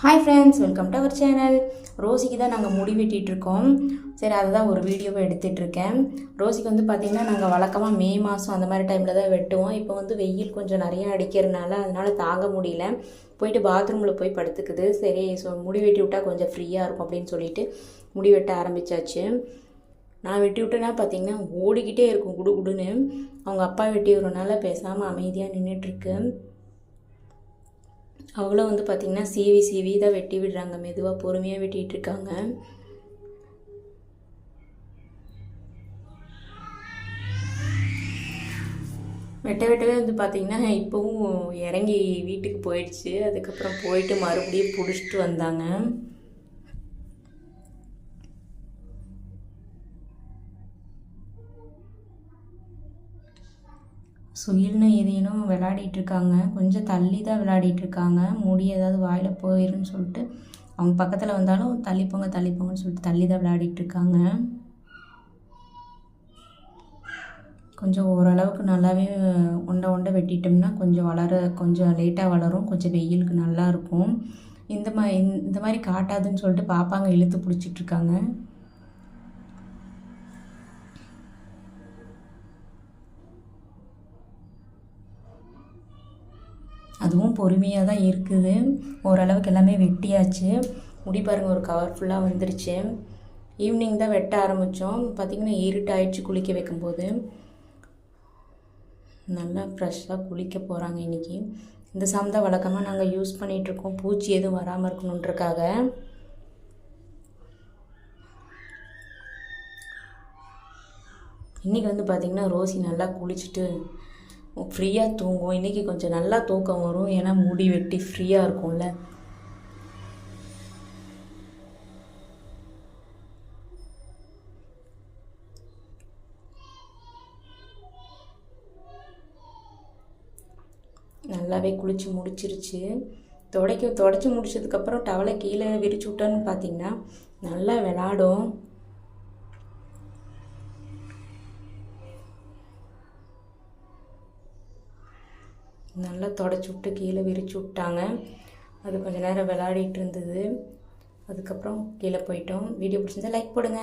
Hi friends welcome to our channel ரோசிக்கு தான் நாங்கள் முடி வெட்டிகிட்ருக்கோம் சரி அதை தான் ஒரு வீடியோவை எடுத்துகிட்டு இருக்கேன். ரோசிக்கு வந்து பார்த்திங்கன்னா நாங்கள் வழக்கமாக மே மாதம் அந்த மாதிரி டைமில் தான் வெட்டுவோம். இப்போ வந்து வெயில் கொஞ்சம் நிறையா அடிக்கிறதுனால அதனால் தாங்க முடியல. போயிட்டு பாத்ரூமில் போய் படுத்துக்குது. சரி ஸோ முடி வெட்டி விட்டால் கொஞ்சம் ஃப்ரீயாக இருக்கும் அப்படின்னு சொல்லிட்டு முடி வெட்ட ஆரம்பிச்சாச்சு. நான் வெட்டி விட்டேன்னா பார்த்திங்கன்னா ஓடிக்கிட்டே இருக்கும் குடு குடுன்னு. அவங்க அப்பா வெட்டி விடுறனால பேசாமல் அமைதியாக நின்றுட்டுருக்கு அவளும் வந்து பார்த்திங்கன்னா சீவி சீவி தான் வெட்டி விடுறாங்க. மெதுவாக பொறுமையாக வெட்டிகிட்டு இருக்காங்க. வெட்ட வெட்டவே வந்து பார்த்திங்கன்னா இப்போவும் இறங்கி வீட்டுக்கு போயிடுச்சு. அதுக்கப்புறம் போயிட்டு மறுபடியும் பிடிச்சிட்டு வந்தாங்க. சுயில்னு ஏதேனும் விளையாடிட்டு இருக்காங்க கொஞ்சம் தள்ளி தான் விளையாடிட்டு இருக்காங்க முடி ஏதாவது வாயில் போயிருன்னு சொல்லிட்டு அவங்க பக்கத்தில் வந்தாலும் தள்ளிப்போங்க தள்ளிப்போங்கன்னு சொல்லிட்டு தள்ளி தான் விளையாடிட்டு இருக்காங்க கொஞ்சம் ஓரளவுக்கு நல்லாவே உண்டை உண்டை வெட்டிட்டோம்னா கொஞ்சம் வளர கொஞ்சம் லேட்டாக வளரும். கொஞ்சம் வெயிலுக்கு நல்லா இருக்கும். இந்த மா இந்த மாதிரி காட்டாதுன்னு சொல்லிட்டு பாப்பாங்க இழுத்து பிடிச்சிட்டு அதுவும் பொறுமையாக தான் இருக்குது. ஓரளவுக்கு எல்லாமே வெட்டியாச்சு. முடி பாருங்கள் ஒரு கவர் ஃபுல்லாக வந்துருச்சு. ஈவினிங் தான் வெட்ட ஆரம்பித்தோம் பார்த்திங்கன்னா இருட்டாயிடுச்சு குளிக்க வைக்கும்போது. நல்லா ஃப்ரெஷ்ஷாக குளிக்க போகிறாங்க இன்றைக்கி இந்த சாம் தான் வழக்கமாக நாங்கள் யூஸ் பண்ணிகிட்ருக்கோம் பூச்சி எதுவும் வராமல் இருக்கணுன்றக்காக இன்றைக்கி வந்து பார்த்திங்கன்னா ரோசி நல்லா குளிச்சுட்டு ஃப்ரீயாக தூங்கும். இன்றைக்கி கொஞ்சம் நல்லா தூக்கம் வரும். ஏன்னா முடி வெட்டி ஃப்ரீயாக இருக்கும்ல. நல்லாவே குளித்து முடிச்சிருச்சு. துடைக்க துடைச்சி முடிச்சதுக்கப்புறம் டவலை கீழே விரிச்சு விட்டோன்னு பார்த்தீங்கன்னா நல்லா விளாடும். நல்லா தொடச்சி விட்டு கீழே விரிச்சு விட்டாங்க. அது கொஞ்சம் நேரம் விளையாடிட்டு இருந்தது. அதுக்கப்புறம் கீழே போயிட்டோம். வீடியோ பிடிச்சிருந்தா லைக் போடுங்க.